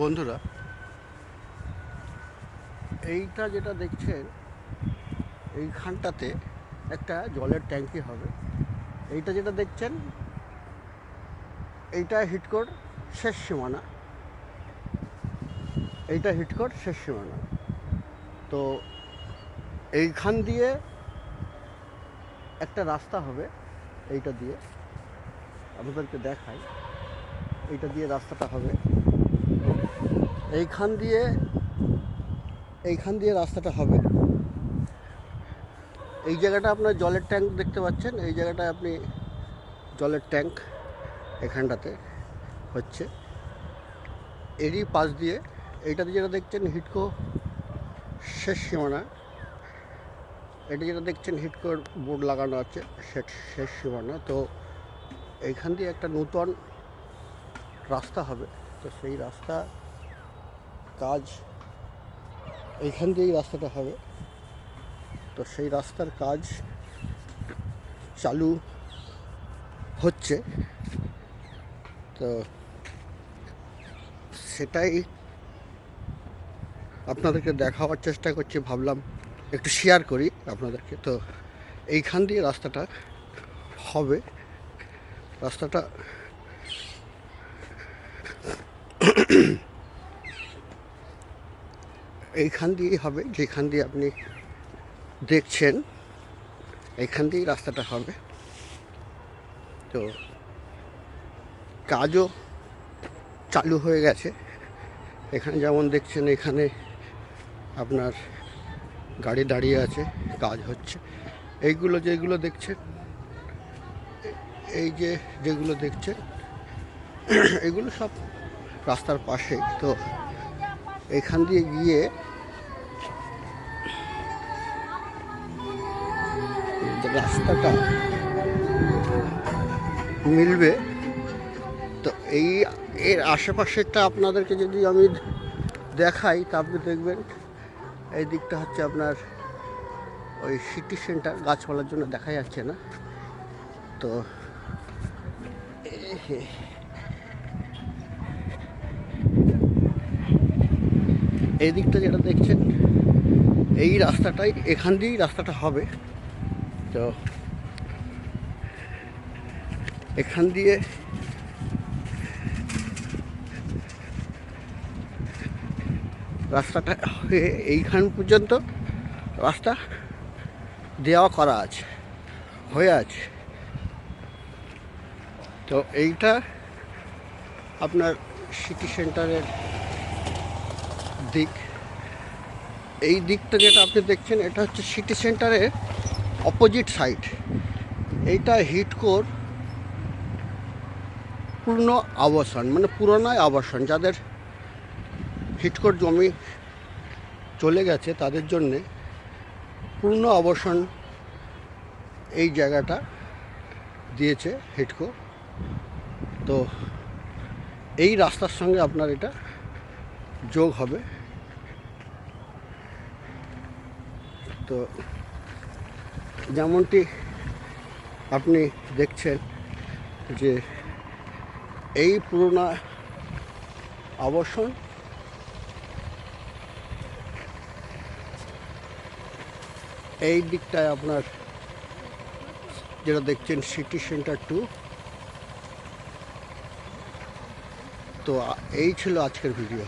বন্ধুরা, এইটা যেটা দেখছেন, এইখানটাতে একটা জলের ট্যাঙ্কি হবে। এইটা যেটা দেখছেন, এইটা হিটকোর শেষ সীমানা। এইটা হিটকোর শেষ সীমানা। তো এইখান দিয়ে একটা রাস্তা হবে, এইটা দিয়ে। আপনাদেরকে দেখাই, এইটা দিয়ে রাস্তাটা হবে। এইখান দিয়ে এইখান দিয়ে রাস্তাটা হবে। এই জায়গাটা আপনার জলের ট্যাঙ্ক দেখতে পাচ্ছেন। এই জায়গাটায় আপনি জলের ট্যাঙ্ক এখানটাতে হচ্ছে। এরই পাশ দিয়ে এইটাতে যেটা দেখছেন হিটকো শেষ সীমানা। এটা যেটা দেখছেন হিটকোর বোর্ড লাগানো আছে শেষ সীমানা। তো এইখান দিয়ে একটা নূতন রাস্তা হবে। তো সেই রাস্তা কাজ এইখান দিয়েই রাস্তাটা হবে। তো সেই রাস্তার কাজ চালু হচ্ছে। তো সেটাই আপনাদেরকে দেখাবার চেষ্টা করছি, ভাবলাম একটু শেয়ার করি আপনাদেরকে। তো এইখান দিয়ে রাস্তাটা হবে। রাস্তাটা এইখান দিয়েই হবে, যেখান দিয়ে আপনি দেখছেন, এইখান দিয়েই রাস্তাটা হবে। তো কাজও চালু হয়ে গেছে। এখানে যেমন দেখছেন, এখানে আপনার গাড়ি দাঁড়িয়ে আছে, কাজ হচ্ছে। এইগুলো যেগুলো দেখছেন, এই যে যেগুলো দেখছেন, এগুলো সব রাস্তার পাশে তো এখান দিয়ে গিয়ে রাস্তাটা মিলবে, তো এই এর আশেপাশেরটা আপনাদেরকে যদি আমি দেখাই, তা আপনি দেখবেন। এই দিকটা হচ্ছে আপনার ওই সিটি সেন্টার, গাছপালার জন্য দেখা যাচ্ছে না। তো এই দিকটা যেটা দেখছেন, এই রাস্তাটাই, এখান দিয়েই রাস্তাটা হবে। তো এখান দিয়ে রাস্তাটা হয়ে এইখান পর্যন্ত রাস্তা দেওয়া করা আছে, হয়ে আছে। তো এইটা আপনার সিটি সেন্টারের দিক। এই দিকটা যেটা আপনি দেখছেন, এটা হচ্ছে সিটি সেন্টারের অপোজিট সাইড এইটা হিটকোর পূর্ণ আবাসন মানে পুরোনায় আবাসন। যাদের হিটকোর জমি চলে গেছে, তাদের জন্যে পূর্ণ আবাসন এই জায়গাটা দিয়েছে হিটকো। তো এই রাস্তার সঙ্গে আপনার এটা যোগ হবে। তো যেমনটি আপনি দেখছেন যে এই পুরোনো আবাসন এই দিকটায় আপনার যেটা দেখছেন সিটি সেন্টার টু। তো এই ছিল আজকের ভিডিও।